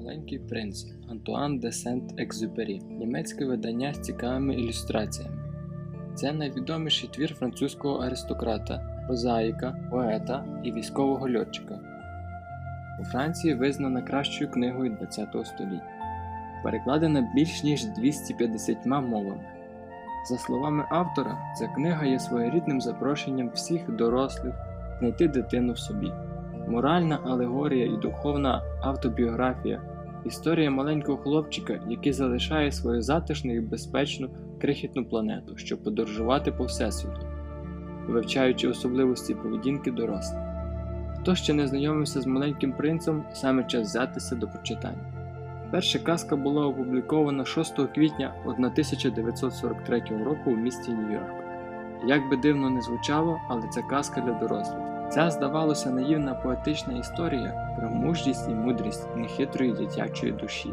Маленький принц Антуан де Сент-Екзюпері, німецьке видання з цікавими ілюстраціями. Це найвідоміший твір французького аристократа, прозаїка, поета і військового льотчика. У Франції визнана кращою книгою ХХ століття, перекладена більш ніж 250 мовами. За словами автора, ця книга є своєрідним запрошенням всіх дорослих знайти дитину в собі. Моральна алегорія і духовна автобіографія історія маленького хлопчика, який залишає свою затишну і безпечну крихітну планету, щоб подорожувати по всесвіту, вивчаючи особливості поведінки дорослих. Хто ще не знайомився з маленьким принцем, саме час взятися до прочитання. Перша казка була опублікована 6 квітня 1943 року у місті Нью-Йорк. Як би дивно не звучало, але це казка для дорослих. Ця, здавалося, наївна поетична історія про мужність і мудрість нехитрої дитячої душі,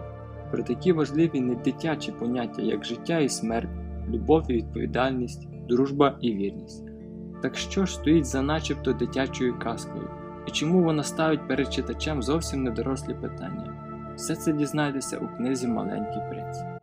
про такі важливі не дитячі поняття, як життя і смерть, любов і відповідальність, дружба і вірність. Так що ж стоїть за начебто дитячою казкою, і чому вона ставить перед читачем зовсім недорослі питання? Все це дізнаєтеся у книзі Маленький принц.